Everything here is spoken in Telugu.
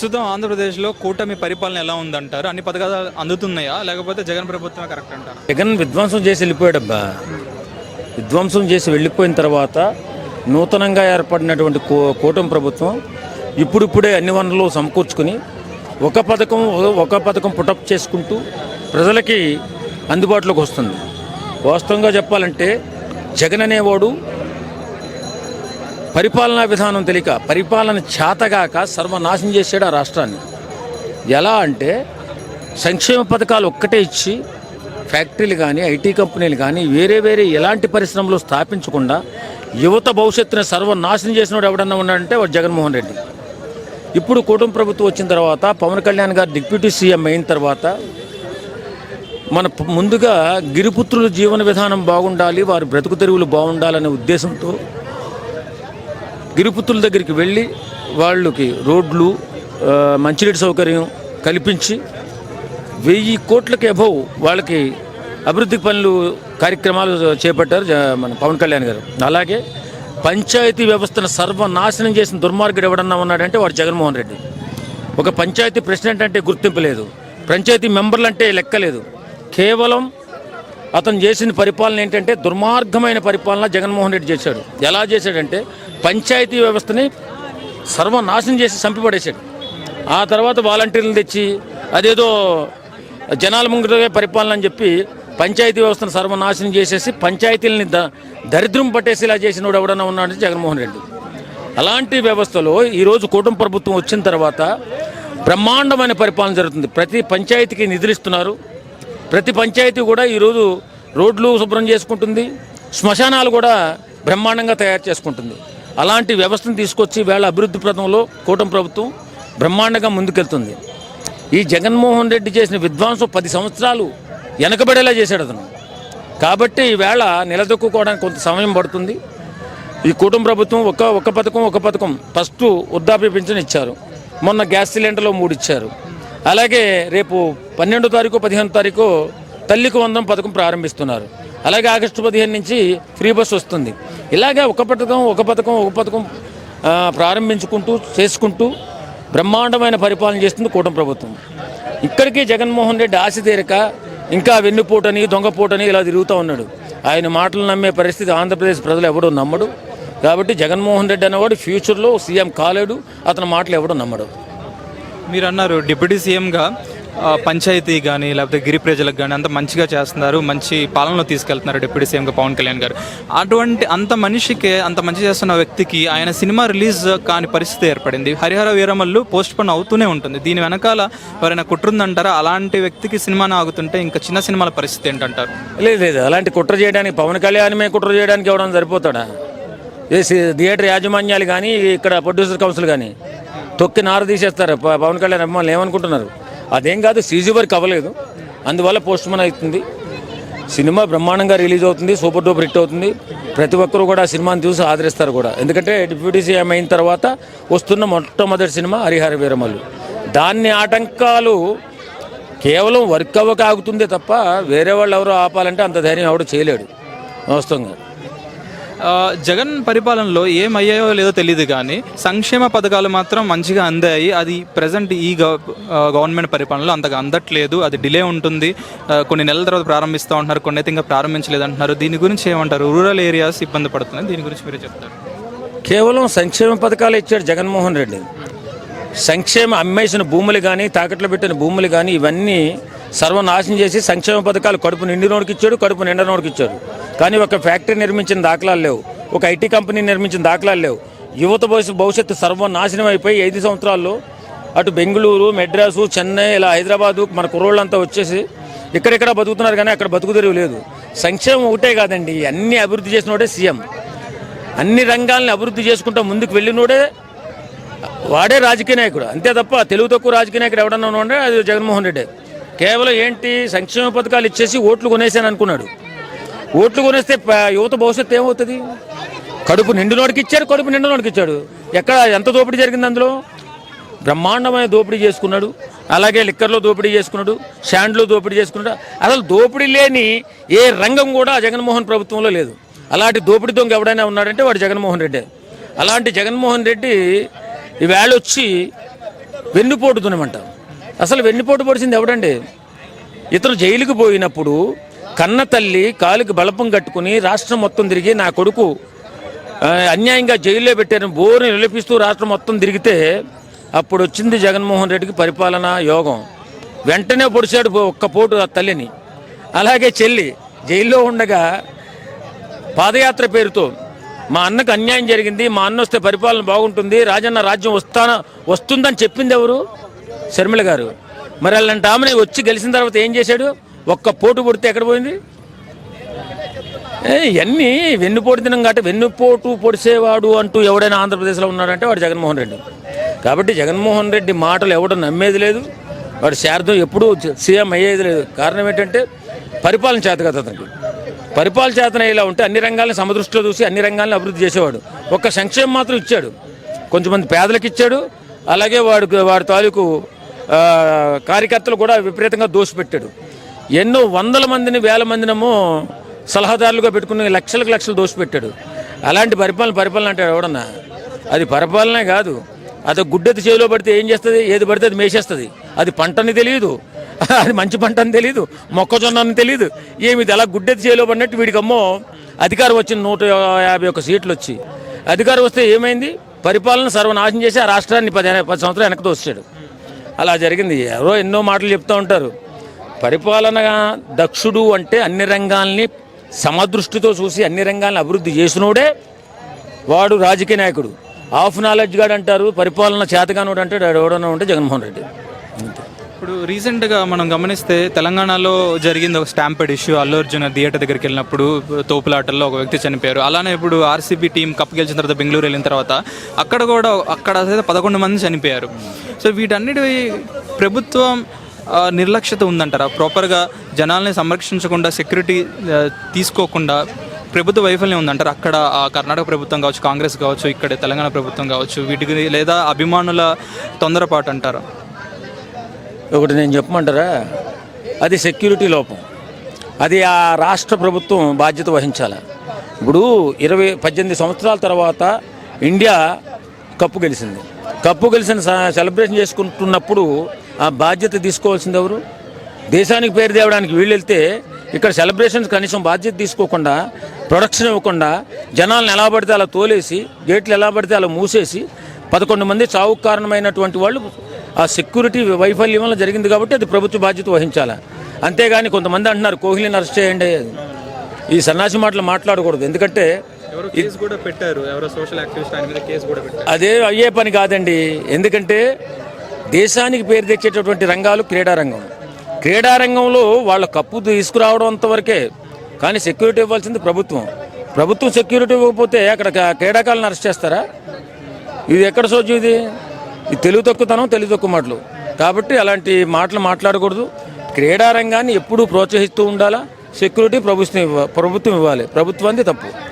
ప్రస్తుతం ఆంధ్రప్రదేశ్లో కూటమి పరిపాలన ఎలా ఉందంటారు? అన్ని పథకాలు అందుతున్నాయా? లేకపోతే జగన్ ప్రభుత్వం కరెక్ట్ అంటారు? జగన్ విధ్వంసం చేసి వెళ్ళిపోయాడబ్బా. విధ్వంసం చేసి వెళ్ళిపోయిన తర్వాత నూతనంగా ఏర్పడినటువంటి కూ కూటమి ప్రభుత్వం ఇప్పుడిప్పుడే అన్ని వనరులు సమకూర్చుకుని ఒక పథకం ఒక పథకం పుటప్ చేసుకుంటూ ప్రజలకి అందుబాటులోకి వస్తుంది. వాస్తవంగా చెప్పాలంటే జగన్ అనేవాడు పరిపాలనా విధానం తెలియక పరిపాలన చేతగాక సర్వనాశనం చేశాడు ఆ రాష్ట్రాన్ని. ఎలా అంటే సంక్షేమ పథకాలు ఒక్కటే ఇచ్చి ఫ్యాక్టరీలు కానీ ఐటీ కంపెనీలు కానీ వేరే వేరే ఎలాంటి పరిశ్రమలు స్థాపించకుండా యువత భవిష్యత్తుని సర్వనాశనం చేసినవాడు ఎవడన్నా ఉన్నాడంటే వాడు జగన్మోహన్ రెడ్డి. ఇప్పుడు కూటమి ప్రభుత్వం వచ్చిన తర్వాత పవన్ కళ్యాణ్ గారు డిప్యూటీ సీఎం అయిన తర్వాత మన ముందుగా గిరిపుత్రుల జీవన విధానం బాగుండాలి వారి బ్రతుకు తెరువులు బాగుండాలనే ఉద్దేశంతో గిరిపుత్రుల దగ్గరికి వెళ్ళి వాళ్ళకి రోడ్లు మంచినీటి సౌకర్యం కల్పించి వెయ్యి కోట్లకి అబౌవ్ వాళ్ళకి అభివృద్ధి పనులు కార్యక్రమాలు చేపట్టారు మన పవన్ కళ్యాణ్ గారు. అలాగే పంచాయతీ వ్యవస్థను సర్వనాశనం చేసిన దుర్మార్గుడు ఎవడన్నా ఉన్నాడంటే వాడు జగన్మోహన్ రెడ్డి. ఒక పంచాయతీ ప్రెసిడెంట్ అంటే గుర్తింపు లేదు. పంచాయతీ మెంబర్లు అంటే లెక్కలేదు కేవలం అతను చేసిన పరిపాలన ఏంటంటే దుర్మార్గమైన పరిపాలన జగన్మోహన్ రెడ్డి చేశాడు. ఎలా చేశాడంటే పంచాయతీ వ్యవస్థని సర్వనాశనం చేసి చంపిపడేశాడు. ఆ తర్వాత వాలంటీర్లు తెచ్చి అదేదో జనాల ముంగటే పరిపాలన అని చెప్పి పంచాయతీ వ్యవస్థను సర్వనాశనం చేసేసి పంచాయతీలని ద దరిద్రం పట్టేసేలా చేసినోడు ఎవడన్నా ఉన్నాడంటే జగన్మోహన్ రెడ్డి. అలాంటి వ్యవస్థలో ఈరోజు కూటమి ప్రభుత్వం వచ్చిన తర్వాత బ్రహ్మాండమైన పరిపాలన జరుగుతుంది. ప్రతి పంచాయతీకి నిధులు ఇస్తున్నారు ప్రతి పంచాయతీ కూడా ఈరోజు రోడ్లు శుభ్రం చేసుకుంటుంది. శ్మశానాలు కూడా బ్రహ్మాండంగా తయారు చేసుకుంటుంది. అలాంటి వ్యవస్థను తీసుకొచ్చి వేళ అభివృద్ధి ప్రదంలో కూటమి ప్రభుత్వం బ్రహ్మాండంగా ముందుకెళ్తుంది. ఈ జగన్మోహన్ రెడ్డి చేసిన విద్వాంసం పది సంవత్సరాలు వెనకబడేలా చేశాడు అతను. కాబట్టి ఈవేళ నిలదొక్కుకోవడానికి కొంత సమయం పడుతుంది. ఈ కుటుంబ ప్రభుత్వం ఒక ఒక పథకం ఒక పథకం ఫస్ట్ వృద్ధాప్య పింఛను ఇచ్చారు. మొన్న గ్యాస్ సిలిండర్లో మూడు ఇచ్చారు. అలాగే రేపు పన్నెండో తారీఖు పదిహేను తారీఖు తల్లికి వందం పథకం ప్రారంభిస్తున్నారు. అలాగే ఆగస్టు పదిహేను నుంచి ఫ్రీ బస్ వస్తుంది. ఇలాగే ఒక పథకం ఒక పథకం ఒక పథకం ప్రారంభించుకుంటూ చేసుకుంటూ బ్రహ్మాండమైన పరిపాలన చేస్తుంది కూటమి ప్రభుత్వం. ఇక్కడికి జగన్మోహన్ రెడ్డి ఆశ తీరక ఇంకా వెన్నుపోటని దొంగపోటని ఇలా తిరుగుతూ ఉన్నాడు. ఆయన మాటలు నమ్మే పరిస్థితి ఆంధ్రప్రదేశ్ ప్రజలు ఎవడూ నమ్మడు. కాబట్టి జగన్మోహన్ రెడ్డి అనేవాడు ఫ్యూచర్లో సీఎం కాలేడు అతని మాటలు ఎవడూ నమ్మడు. మీరు అన్నారు డిప్యూటీ సీఎంగా పంచాయతీ కానీ లేకపోతే గిరి ప్రజలకు కానీ అంత మంచిగా చేస్తున్నారు. మంచి పాలనలో తీసుకెళ్తున్నారు డిప్యూటీ సీఎంగా పవన్ కళ్యాణ్ గారు. అటువంటి అంత మనిషికి అంత మంచి చేస్తున్న వ్యక్తికి ఆయన సినిమా రిలీజ్ కాని పరిస్థితి ఏర్పడింది. హరిహర వీరమల్లు పోస్ట్ పోన్ అవుతూనే ఉంటుంది. దీని వెనకాల ఎవరైనా కుట్రుందంటారా అలాంటి వ్యక్తికి సినిమాని ఆగుతుంటే ఇంకా చిన్న సినిమాల పరిస్థితి ఏంటంటారు? లేదు లేదు. అలాంటి కుట్ర చేయడానికి పవన్ కళ్యాణమే కుట్ర చేయడానికి ఇవ్వడం సరిపోతాడా? ఏ థియేటర్ యాజమాన్యాలు కానీ ఇక్కడ ప్రొడ్యూసర్ కౌన్సిల్ కానీ తొక్కి నారు తీసేస్తారు. పవన్ కళ్యాణ్ అభిమానులు ఏమనుకుంటున్నారు? అదేం కాదు సీజీ వర్క్ అవ్వలేదు. అందువల్ల పోస్ట్ మన్ అవుతుంది. సినిమా బ్రహ్మాండంగా రిలీజ్ అవుతుంది సూపర్ డూపర్ హిట్ అవుతుంది. ప్రతి ఒక్కరు కూడా ఆ సినిమాని చూసి ఆదరిస్తారు కూడా. ఎందుకంటే డిప్యూటీ సీఎం అయిన తర్వాత వస్తున్న మొట్టమొదటి సినిమా హరిహర వీరమల్లు. దాన్ని ఆటంకాలు కేవలం వర్క్ అవ్వక ఆగుతుందే తప్ప వేరే వాళ్ళు ఎవరో ఆపాలంటే అంత ధైర్యం ఎవడు చేయలేడు. వాస్తవంగా. జగన్ పరిపాలనలో ఏమయ్యాయో లేదో తెలియదు కానీ సంక్షేమ పథకాలు మాత్రం మంచిగా అందాయి అది ప్రజెంట్ ఈ గవ- గవర్నమెంట్ పరిపాలనలో అంతగా అందట్లేదు అది డిలే ఉంటుంది. కొన్ని నెలల తర్వాత ప్రారంభిస్తూ ఉంటున్నారు కొన్ని అయితే ఇంకా ప్రారంభించలేదు అంటున్నారు దీని గురించి ఏమంటారు? రూరల్ ఏరియాస్ ఇబ్బంది పడుతున్నాయి. దీని గురించి మీరే చెప్తారు. కేవలం సంక్షేమ పథకాలు ఇచ్చాడు జగన్మోహన్ రెడ్డి. సంక్షేమ అమ్మేసిన భూములు కానీ తాకట్లో పెట్టిన భూములు కానీ ఇవన్నీ సర్వనాశనం చేసి సంక్షేమ పథకాలు కడుపు నిండినోడికి ఇచ్చాడు కడుపు నిండనోడికి ఇచ్చాడు. కానీ ఒక ఫ్యాక్టరీ నిర్మించిన దాఖలాలు లేవు. ఒక ఐటీ కంపెనీ నిర్మించిన దాఖలాలు లేవు. యువత భవిష్యత్తు సర్వనాశనం అయిపోయి ఐదు సంవత్సరాల్లో అటు బెంగళూరు మెడ్రాసు చెన్నై ఇలా హైదరాబాదు మన కుర్రోళ్ళంతా వచ్చేసి ఇక్కడెక్కడ బతుకుతున్నారు కానీ అక్కడ బతుకు లేదు. సంక్షేమం ఒకటే కాదండి. అన్ని అభివృద్ధి చేసినోడే సీఎం. అన్ని రంగాల్ని అభివృద్ధి చేసుకుంటూ ముందుకు వెళ్ళినోడే వాడే రాజకీయ నాయకుడు. అంతే తప్ప తెలుగు తక్కువ రాజకీయ నాయకుడు ఎవడన్నా ఉండే అది జగన్మోహన్ రెడ్డి. కేవలం ఏంటి? సంక్షేమ పథకాలు ఇచ్చేసి ఓట్లు కొనేసాను అనుకున్నాడు. ఓట్లు కొనేస్తే యువత భవిష్యత్తు ఏమవుతుంది? కడుపు నిండునోడికి ఇచ్చాడు కడుపు నిండునోడికి ఇచ్చాడు. ఎక్కడ ఎంత దోపిడీ జరిగింది అందులో? బ్రహ్మాండమైన దోపిడీ చేసుకున్నాడు. అలాగే లిక్కర్లో దోపిడీ చేసుకున్నాడు షాండ్లో దోపిడీ చేసుకున్నాడు. అసలు దోపిడీ లేని ఏ రంగం కూడా జగన్మోహన్ ప్రభుత్వంలో లేదు. అలాంటి దోపిడీ దొంగ ఎవడైనా ఉన్నాడంటే వాడు జగన్మోహన్ రెడ్డి. అలాంటి జగన్మోహన్ రెడ్డి ఈవేళ వచ్చి వెన్నుపోటు దున్నమంటాం. అసలు వెన్నుపోటు పొడిచింది ఎవడండి? ఇతను జైలుకు పోయినప్పుడు కన్న తల్లి కాలుకి బలపం కట్టుకుని రాష్ట్రం మొత్తం తిరిగి నా కొడుకు అన్యాయంగా జైల్లో పెట్టారు బోరుని నిలపిస్తూ రాష్ట్రం మొత్తం తిరిగితే అప్పుడు వచ్చింది జగన్మోహన్ రెడ్డికి పరిపాలన యోగం. వెంటనే పొడిచాడు ఒక్క పోటు ఆ తల్లిని. అలాగే చెల్లి జైల్లో ఉండగా పాదయాత్ర పేరుతో మా అన్నకు అన్యాయం జరిగింది మా అన్న వస్తే పరిపాలన బాగుంటుంది రాజన్న రాజ్యం వస్తాన వస్తుందని చెప్పింది ఎవరు? శర్మిల గారు. మరి అలాంటి ఆమెని వచ్చి గెలిచిన తర్వాత ఏం చేశాడు? ఒక్క పోటు పొడితే ఎక్కడ పోయింది? ఏ, ఇవన్నీ వెన్నుపోటు తినం కాబట్టి వెన్నుపోటు పొడిసేవాడు అంటూ ఎవడైనా ఆంధ్రప్రదేశ్లో ఉన్నాడంటే వాడు జగన్మోహన్ రెడ్డి. కాబట్టి జగన్మోహన్ రెడ్డి మాటలు ఎవడు నమ్మేది లేదు వాడు శారదం ఎప్పుడూ సీఎం అయ్యేది లేదు. కారణం ఏంటంటే పరిపాలన చేత కదా అతనికి. పరిపాలన చేతన ఇలా ఉంటే అన్ని రంగాలను సమదృష్టిలో చూసి అన్ని రంగాలను అభివృద్ధి చేసేవాడు. ఒక్క సంక్షేమం మాత్రం ఇచ్చాడు. కొంతమంది పేదలకు ఇచ్చాడు. అలాగే వాడు వాడి తాలూకు కార్యకర్తలు కూడా విపరీతంగా దోషపెట్టాడు. ఎన్నో వందల మందిని వేల మందినేమో సలహాదారులుగా పెట్టుకుని లక్షలకు లక్షలు దోషపెట్టాడు అలాంటి పరిపాలన పరిపాలన అంటే ఎవడన్నా? అది పరిపాలనే కాదు. అది గుడ్డెత్తి చేతిలో పడితే ఏం చేస్తుంది? ఏది పడితే అది మేసేస్తుంది. అది పంటని తెలియదు అది మంచి పంట అని తెలియదు మొక్కజొన్న అని తెలియదు ఏమి ఇది? అలా గుడ్డెత్తి చేతిలో పడినట్టు వీడికి అమ్మో అధికారం వచ్చింది నూట యాభై ఒక్క సీట్లు వచ్చి. అధికారం వస్తే ఏమైంది? పరిపాలన సర్వనాశనం చేసి ఆ రాష్ట్రాన్ని పది పది సంవత్సరాలు వెనక్కి తోసాడు అలా జరిగింది. ఎవరో ఎన్నో మాటలు చెప్తూ ఉంటారు. పరిపాలన దక్షుడు అంటే అన్ని రంగాల్ని సమదృష్టితో చూసి అన్ని రంగాల్ని అభివృద్ధి చేసినోడే వాడు రాజకీయ నాయకుడు. హాఫ్ నాలెడ్జ్ గాడు అంటారు పరిపాలన చేతగానోడు అంటే ఎవడన్నా ఉంటే జగన్మోహన్ రెడ్డి. ఇప్పుడు రీసెంట్గా మనం గమనిస్తే తెలంగాణలో జరిగింది ఒక stampede issue Allu Arjun theatre దగ్గరికి వెళ్ళినప్పుడు తోపులాటల్లో ఒక వ్యక్తి చనిపోయారు. అలానే ఇప్పుడు ఆర్సీబీ టీం కప్ గెలిచిన తర్వాత బెంగళూరు వెళ్ళిన తర్వాత అక్కడ కూడా అక్కడ పదకొండు మంది చనిపోయారు. సో వీటన్నిటి ప్రభుత్వం నిర్లక్ష్యత ఉందంటారా? ప్రాపర్గా జనాల్ని సంరక్షించకుండా సెక్యూరిటీ తీసుకోకుండా ప్రభుత్వ వైఫల్యం ఉందంటారు? అక్కడ ఆ కర్ణాటక ప్రభుత్వం కావచ్చు కాంగ్రెస్ కావచ్చు ఇక్కడ తెలంగాణ ప్రభుత్వం కావచ్చు వీటికి లేదా అభిమానుల తొందరపాటు అంటారా? ఒకటి నేను చెప్పమంటారా? అది సెక్యూరిటీ లోపం. అది ఆ రాష్ట్ర ప్రభుత్వం బాధ్యత వహించాలి. ఇప్పుడు ఇరవై పద్దెనిమిది సంవత్సరాల తర్వాత ఇండియా కప్పు గెలిచింది కప్పు గెలిచిన స- సెలబ్రేషన్ చేసుకుంటున్నప్పుడు ఆ బాధ్యత తీసుకోవాల్సింది ఎవరు? దేశానికి పేరు తేవడానికి వీళ్ళు వెళ్తే ఇక్కడ సెలబ్రేషన్స్ కనీసం బాధ్యత తీసుకోకుండా ప్రొడక్షన్ ఇవ్వకుండా జనాలను ఎలా పడితే అలా తోలేసి గేట్లు ఎలా పడితే అలా మూసేసి పదకొండు మంది చావుకు కారణమైనటువంటి వాళ్ళు ఆ సెక్యూరిటీ వైఫల్యం వల్ల జరిగింది కాబట్టి అది ప్రభుత్వ బాధ్యత వహించాలి? అంతేగాని కొంతమంది అంటున్నారు కోహ్లీని అరెస్ట్ చేయండి. ఈ సన్నాసి మాటలు మాట్లాడకూడదు. ఎందుకంటే పెట్టారు. అదే అయ్యే పని కాదండి. ఎందుకంటే దేశానికి పేరు తెచ్చేటటువంటి రంగాలు క్రీడారంగం. క్రీడారంగంలో వాళ్ళ కప్పు తీసుకురావడం అంతవరకే కానీ సెక్యూరిటీ ఇవ్వాల్సింది ప్రభుత్వం. ప్రభుత్వం సెక్యూరిటీ ఇవ్వకపోతే అక్కడ క్రీడాకాలను అరెస్ట్ చేస్తారా? ఇది ఎక్కడ సోచు ఇది? ఇది తెలుగు తక్కువతనం తెలుగు తక్కువ మాటలు. కాబట్టి అలాంటి మాటలు మాట్లాడకూడదు. క్రీడారంగాన్ని ఎప్పుడూ ప్రోత్సహిస్తూ ఉండాలా? సెక్యూరిటీ ప్రభుత్వం ఇవ్వ ప్రభుత్వం ఇవ్వాలి. ప్రభుత్వానికి తప్పు.